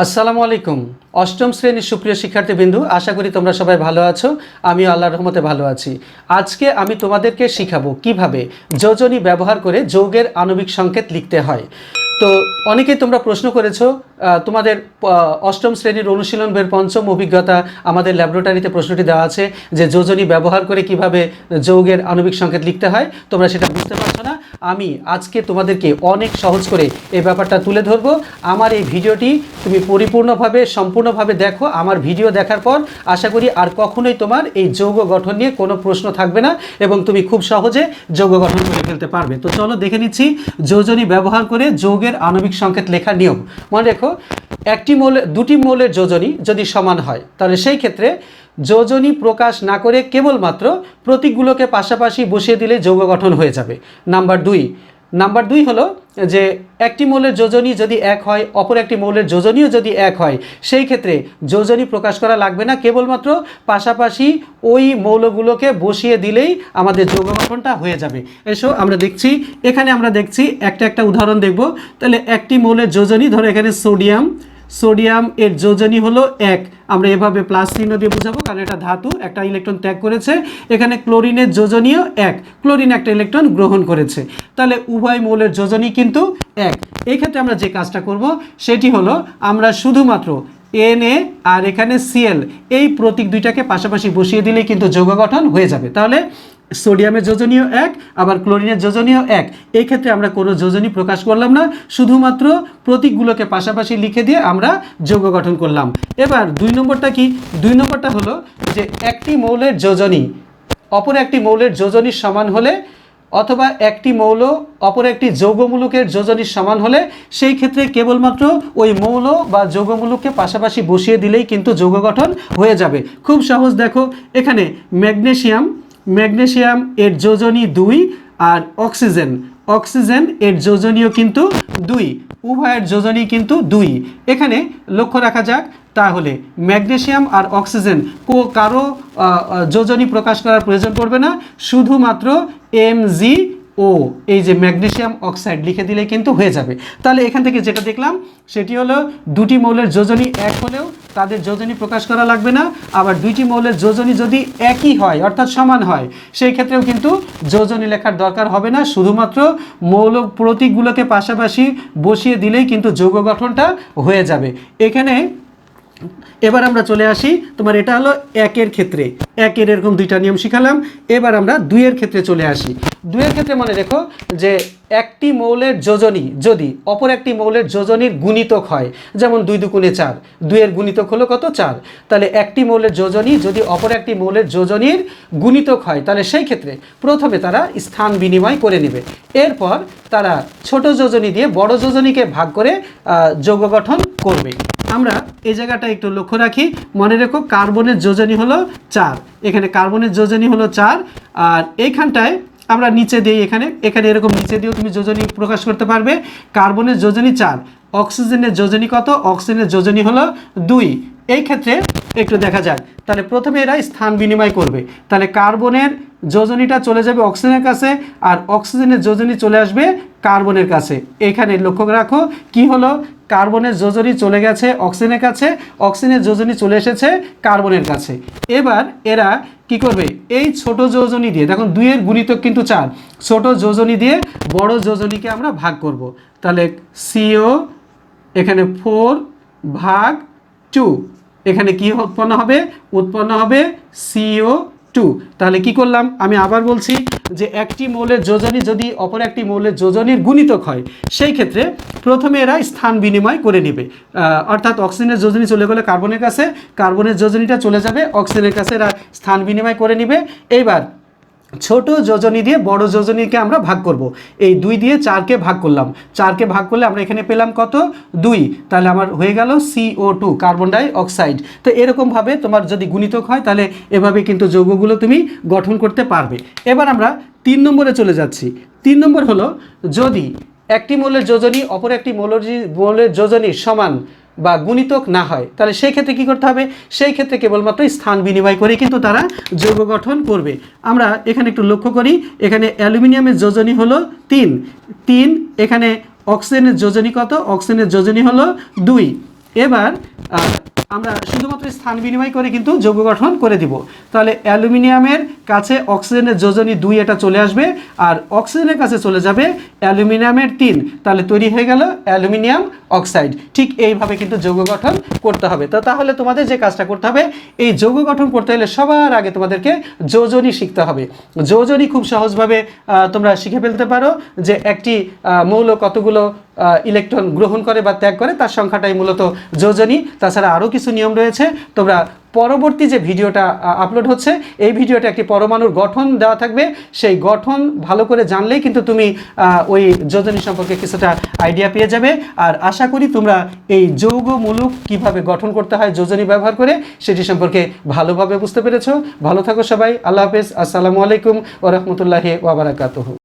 আসসালামু আলাইকুম। অষ্টম শ্রেণির সুপ্রিয় শিক্ষার্থীবৃন্দু, আশা করি তোমরা সবাই ভালো আছো। আমিও আল্লাহর রহমতে ভালো আছি। আজকে আমি তোমাদেরকে শিখাবো কীভাবে যোজনী ব্যবহার করে যৌগের আণবিক সংকেত লিখতে হয়। তো অনেকেই তোমরা প্রশ্ন করেছ তোমাদের অষ্টম শ্রেণির অনুশীলন বের পঞ্চম অভিজ্ঞতা আমাদের ল্যাবরেটরিতে প্রশ্নটি দেওয়া আছে যে যোজনী ব্যবহার করে কীভাবে যৌগের আণবিক সংকেত লিখতে হয়, তোমরা সেটা বুঝতে পারছ না। আমি আজকে তোমাদেরকে অনেক সহজ করে এই ব্যাপারটা তুলে ধরবো। আমার এই ভিডিওটি তুমি পরিপূর্ণভাবে, সম্পূর্ণভাবে দেখো। আমার ভিডিও দেখার পর আশা করি আর কখনোই তোমার এই যৌগ গঠন নিয়ে কোনো প্রশ্ন থাকবে না এবং তুমি খুব সহজে যৌগ গঠন করে ফেলতে পারবে। তো চলো দেখে নিচ্ছি, যোজনী ব্যবহার করে যৌগের আণবিক সংকেত লেখা নিয়ম। মনে রেখো, একটি মৌলে, দুটি মৌলের যোজনী যদি সমান হয়, তাহলে সেই ক্ষেত্রে যোজনী প্রকাশ না করে কেবলমাত্র প্রতীকগুলোকে পাশাপাশি বসিয়ে দিলে যৌগ গঠন হয়ে যাবে। নাম্বার দুই নাম্বার দুই হলো যে একটি মৌলের যোজনী যদি এক হয়, অপর একটি মৌলের যোজনীও যদি এক হয়, সেই ক্ষেত্রে যোজনী প্রকাশ করা লাগবে না। কেবলমাত্র পাশাপাশি ওই মৌলগুলোকে বসিয়ে দিলেই আমাদের যৌগ গঠনটা হয়ে যাবে। এসো, আমরা দেখছি, এখানে আমরা দেখছি একটা একটা উদাহরণ দেখব। তাহলে একটি মৌলের যোজনী, ধরো এখানে সোডিয়াম সোডিয়াম এর যোজনী হলো এক। আমরা এভাবে প্লাস চিহ্ন দিয়ে বুঝাবো, কারণ এটা ধাতু, একটা ইলেকট্রন ত্যাগ করেছে। এখানে ক্লোরিনের যোজনীয় এক। ক্লোরিন একটা ইলেকট্রন গ্রহণ করেছে। তাহলে উভয় মৌলের যোজনী কিন্তু এক। এই ক্ষেত্রে আমরা যে কাজটা করব, সেটি হলো আমরা শুধুমাত্র এন এ আর এখানে সিএল এই প্রতীক দুইটাকে পাশাপাশি বসিয়ে দিলেই কিন্তু যৌগ গঠন হয়ে যাবে। তাহলে সোডিয়ামের যোজনীয় এক, আবার ক্লোরিনের যোজনীয় এক। এই ক্ষেত্রে আমরা কোনো যোজনী প্রকাশ করলাম না, শুধুমাত্র প্রতীকগুলোকে পাশাপাশি লিখে দিয়ে আমরা যৌগ গঠন করলাম। এবার দুই নম্বরটা কি? দুই নম্বরটা হলো যে একটি মৌলের যোজনী, অপর একটি মৌলের যোজনীর সমান হলে, অথবা একটি মৌল অপর একটি যৌগমূলকের যোজনীর সমান হলে, সেই ক্ষেত্রে কেবলমাত্র ওই মৌল বা যৌগমূলককে পাশাপাশি বসিয়ে দিলেই কিন্তু যৌগ গঠন হয়ে যাবে। খুব সহজ দেখো, এখানে ম্যাগনেসিয়াম ম্যাগনেসিয়াম এর যোজনী দুই আর অক্সিজেন। অক্সিজেন এর যোজনীয় কিন্তু দুই, উভয়ের যোজনী কিন্তু দুই। এখানে লক্ষ্য রাখা যাক, তাহলে ম্যাগনেশিয়াম আর অক্সিজেন কো কারও যোজনী প্রকাশ করার প্রয়োজন পড়বে না। শুধুমাত্র এম জি ও, এই যে ম্যাগনেসিয়াম অক্সাইড লিখে দিলে কিন্তু হয়ে যাবে। তাহলে এখান থেকে যেটা দেখলাম, সেটি হলো দুটি মৌলের যোজনী এক হলেও তাদের যোজনী প্রকাশ করা লাগবে না। আবার দুইটি মৌলের যোজনী যদি একই হয়, অর্থাৎ সমান হয়, সেই ক্ষেত্রেও কিন্তু যোজনী লেখার দরকার হবে না। শুধুমাত্র মৌল প্রতীকগুলোকে পাশাপাশি বসিয়ে দিলেই কিন্তু যৌগ গঠনটা হয়ে যাবে। এখানে এবার আমরা চলে আসি, তোমার এটা হলো একের ক্ষেত্রে। একের এরকম দুইটা নিয়ম শিখালাম, এবার আমরা দুইয়ের ক্ষেত্রে চলে আসি। দুইয়ের ক্ষেত্রে মনে রেখো যে একটি মৌলের যোজনী, যদি অপর একটি মৌলের যোজনীর গুণিতক হয়, যেমন দুই দুগুণে চার, দুইয়ের গুণিতক হলো কত? চার। তাহলে একটি মৌলের যোজনী, যদি অপর একটি মৌলের যোজনীর গুণিতক হয়, তাহলে সেই ক্ষেত্রে প্রথমে তারা স্থান বিনিময় করে নেবে। এরপর তারা ছোট যোজনী দিয়ে বড় যোজনীকে ভাগ করে যৌগ গঠন করবে। আমরা এই জায়গাটা একটু লক্ষ্য রাখি। মনে রেখো কার্বনের যোজনী হলো চার। এখানে কার্বনের যোজনী হলো চার, আর এইখানটায় আমরা নিচে দিই এখানে। এখানে এরকম নিচে দিয়েও তুমি যোজনী প্রকাশ করতে পারবে। কার্বনের যোজনী চার। অক্সিজেনের যোজনী কত? অক্সিজেনের যোজনী হলো দুই। এই ক্ষেত্রে একটু দেখা যাক। তাহলে প্রথমে এরা স্থান বিনিময় করবে। তাহলে কার্বনের যোজনীটা চলে যাবে অক্সিজেনের কাছে আর অক্সিজেনের যোজনী চলে আসবে কার্বনের কাছে। এখানে লক্ষ্য রাখো, কি হলো? কার্বনের যোজনী চলে গেছে অক্সিজেনের কাছে, অক্সিজেনের যোজনী চলে এসেছে কার্বনের কাছে। এবার এরা কি করবে? এই ছোট যোজনী দিয়ে, দেখুন দুইয়ের গুণিতক কিন্তু চার, ছোট যোজনী দিয়ে বড় যোজনীকে আমরা ভাগ করব। তাহলে সিও এখানে ফোর ভাগ টু এখানে কি উৎপন্ন হবে? উৎপন্ন হবে সিও টু তাহলে কি করলাম? আমি আবার বলছি যে একটি মৌলের যোজনী যদি অপর একটি মৌলের যোজনীর গুণিতক হয়, সেই ক্ষেত্রে প্রথমে এরা স্থান বিনিময় করে নেবে। অর্থাৎ অক্সিজেনের যোজনী চলে গেলে কার্বনের কাছে, কার্বনের যোজনীটা চলে যাবে, অক্সিজেনের কাছে এরা স্থান বিনিময় করে নেবে। এইবার ছোট যোজনী দিয়ে বড় যোজনীকে আমরা ভাগ করব। এই দুই দিয়ে চারকে ভাগ করলাম। চারকে ভাগ করলে আমরা এখানে পেলাম কত? দুই। তাহলে আমার হয়ে গেল CO two, carbon dioxide. তো এরকমভাবে তোমার যদি গুণিতক হয়, তাহলে এভাবে কিন্তু যৌগগুলো তুমি গঠন করতে পারবে। এবার আমরা তিন নম্বরে চলে যাচ্ছি। তিন নম্বর হলো, যদি একটি মৌলের যোজনী অপর একটি মৌলের মৌলের যোজনী সমান বা গুণিতক না হয়, তাহলে সেই ক্ষেত্রে কী করতে হবে? সেই ক্ষেত্রে কেবলমাত্র স্থান বিনিময় করে কিন্তু তারা যৌগ গঠন করবে। আমরা এখানে একটু লক্ষ্য করি, এখানে অ্যালুমিনিয়ামের যোজনী হলো তিন। তিন, এখানে অক্সিজেনের যোজনী কত? অক্সিজেনের যোজনী হলো দুই। এবার আমরা শুধুমাত্র স্থান বিনিময় করে কিন্তু যৌগ গঠন করে দিব। তাহলে অ্যালুমিনিয়ামের কাছে অক্সিজেনের যোজনী দুই এটা চলে আসবে আর অক্সিজেনের কাছে চলে যাবে অ্যালুমিনিয়ামের তিন। তাহলে তৈরি হয়ে গেল অ্যালুমিনিয়াম অক্সাইড। ঠিক এইভাবে কিন্তু যৌগ গঠন করতে হবে। তো তাহলে তোমাদের যে কাজটা করতে হবে, এই যৌগ গঠন করতে হলে সবার আগে তোমাদেরকে যোজনী শিখতে হবে। যোজনী খুব সহজভাবে তোমরা শিখে ফেলতে পারো যে একটি মৌল কতগুলো ইলেকট্রন গ্রহণ করে বা ত্যাগ করে, তার সংখ্যাটাই মূলত যোজনী। তাছাড়া আরও কিছু নিয়ম রয়েছে। তোমরা পরবর্তী যে ভিডিওটা আপলোড হচ্ছে, এই ভিডিওটা একটি পরমাণুর গঠন দেওয়া থাকবে। সেই গঠন ভালো করে জানলেই কিন্তু তুমি ওই যোজনী সম্পর্কে কিছুটা আইডিয়া পেয়ে যাবে। আর আশা করি তোমরা এই যৌগমূলক কীভাবে গঠন করতে হয়, যোজনী ব্যবহার করে, সেটি সম্পর্কে ভালোভাবে বুঝতে পেরেছ। ভালো থাকো সবাই। আল্লাহ হাফেজ। আসসালামু আলাইকুম ও রহমতুল্লাহি ওয়াবারাকাতুহু